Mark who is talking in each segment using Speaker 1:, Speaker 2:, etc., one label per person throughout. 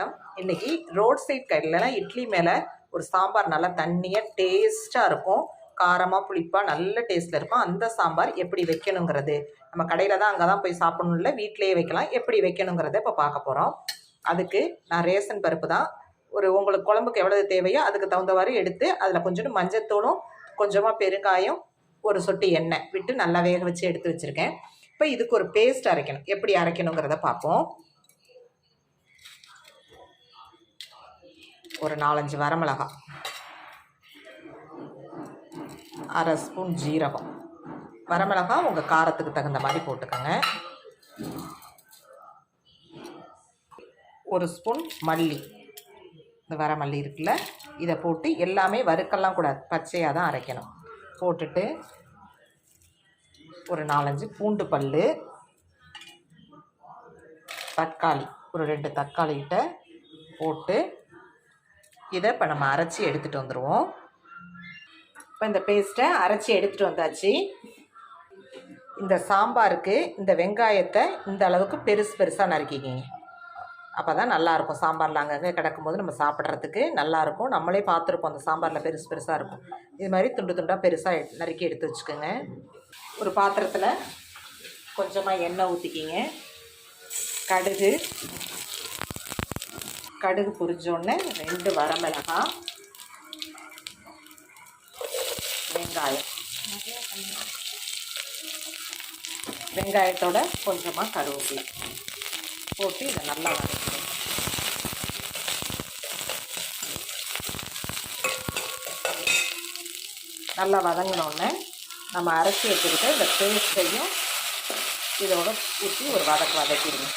Speaker 1: வணக்கம். இன்னைக்கு road side கடையிலலாம் இட்லி மேலே ஒரு சாம்பார் நல்லா தண்ணியாக டேஸ்ட்டாக இருக்கும். காரமாக புளிப்பாக நல்ல டேஸ்ட்டில் இருக்கும். அந்த சாம்பார் எப்படி வைக்கணுங்கிறது. நம்ம கடையில் தான் அங்கே தான் போய் சாப்பிடணும்ல வீட்டிலேயே வைக்கலாம். எப்படி வைக்கணுங்கிறத இப்போ பார்க்க போகிறோம் அதுக்கு நான் ரேசன் பருப்பு தான். ஒரு உங்களுக்கு குழம்புக்கு எவ்வளவு தேவையோ அதுக்கு தகுந்தவாறு எடுத்து அதில் கொஞ்சோண்டு மஞ்சத்தூளும் கொஞ்சமாக பெருங்காயம் ஒரு சொட்டு எண்ணெய் விட்டு நல்லா வேக வச்சு எடுத்து வச்சுருக்கேன். இப்போ இதுக்கு ஒரு பேஸ்ட் அரைக்கணும். எப்படி அரைக்கணுங்கிறத பார்ப்போம். ஒரு நாலஞ்சு வரமிளகா. அரை ஸ்பூன் ஜீரகம். வரமிளகா உங்கள் காரத்துக்கு தகுந்த மாதிரி போட்டுக்கோங்க. ஒரு ஸ்பூன் மல்லி. இந்த வர மல்லி இருக்குல்ல இதை போட்டு எல்லாமே வறுக்கெல்லாம் கூடாது பச்சையாக தான் அரைக்கணும். போட்டுட்டு ஒரு நாலஞ்சு பூண்டு பல் தக்காளி ஒரு ரெண்டு தக்காளிகிட்ட போட்டு இதை இப்போ நம்ம அரைச்சி எடுத்துகிட்டு வந்துடுவோம் இப்போ இந்த பேஸ்ட்டை அரைச்சி எடுத்துகிட்டு வந்தாச்சு. இந்த சாம்பாருக்கு இந்த வெங்காயத்தை இந்த அளவுக்கு பெருசு பெருசாக நறுக்கிக்கிங்க. அப்போ தான் நல்லாயிருக்கும் சாம்பாரில் அங்கங்கே கிடக்கும்போது நம்ம சாப்பிட்றதுக்கு நல்லாயிருக்கும் நம்மளே பார்த்துருப்போம் அந்த சாம்பாரில் பெருசு பெருசாக இருக்கும். இது மாதிரி துண்டு துண்டாக பெருசாக நறுக்கி எடுத்து வச்சுக்கோங்க. ஒரு பாத்திரத்தில் கொஞ்சமாக எண்ணெய் ஊற்றிக்கிங்க கடுகு கடுகு பொரிஞ்சோடனே ரெண்டு வரமிளகாய் வெங்காயம். வெங்காயத்தோட கொஞ்சமாக கருவேப்பிலை போட்டு இதை நல்லா வதக்கணும். நல்லா வதங்கினோடனே நம்ம அரைச்சி வச்சுக்கிட்டு இந்த பேஸ்ட்டையும் இதோட ஊற்றி ஒரு வதக்கு வதக்கிடுங்க.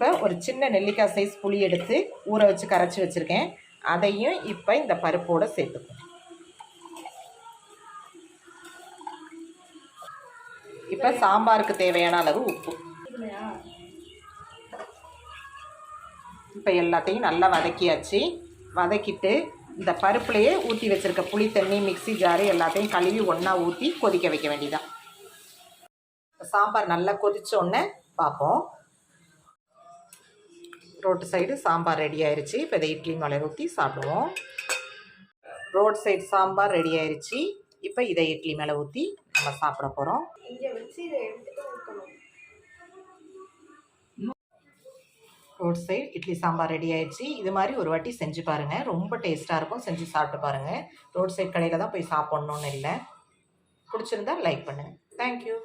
Speaker 1: இப்போ ஒரு சின்ன நெல்லிக்காய் சைஸ் புளி எடுத்து ஊற வச்சு கரைச்சி வச்சுருக்கேன். அதையும் இப்போ இந்த பருப்போடு சேர்த்துக்கும் இப்போ சாம்பாருக்கு தேவையான அளவு உப்பு. இப்போ எல்லாத்தையும் நல்லா வதக்கியாச்சு. வதக்கிட்டு இந்த பருப்புலையே ஊற்றி வச்சுருக்க புளி தண்ணி மிக்ஸி ஜாரு எல்லாத்தையும் கழுவி ஒன்றா ஊற்றி கொதிக்க வைக்க வேண்டியதான் சாம்பார் நல்லா கொதிச்சோடனே பார்ப்போம். ரோட்டு சைடு சாம்பார் ரெடி ஆயிடுச்சு இப்போ இதை இட்லி மலை ஊற்றி சாப்பிடுவோம். ரோட் சைடு சாம்பார் ரெடி ஆயிடுச்சு இப்போ இதை இட்லி மேலே ஊற்றி நம்ம சாப்பிட போகிறோம் road side idli sambar ready ஆயிடுச்சு இது மாதிரி ஒரு வாட்டி செஞ்சு பாருங்கள் ரொம்ப டேஸ்ட்டாக இருக்கும். செஞ்சு சாப்பிட்டு பாருங்கள் ரோட் சைடு கடையில் தான் போய் சாப்பிட்ணுன்னு இல்லை. பிடிச்சிருந்தா லைக் பண்ணுங்கள் தேங்க்யூ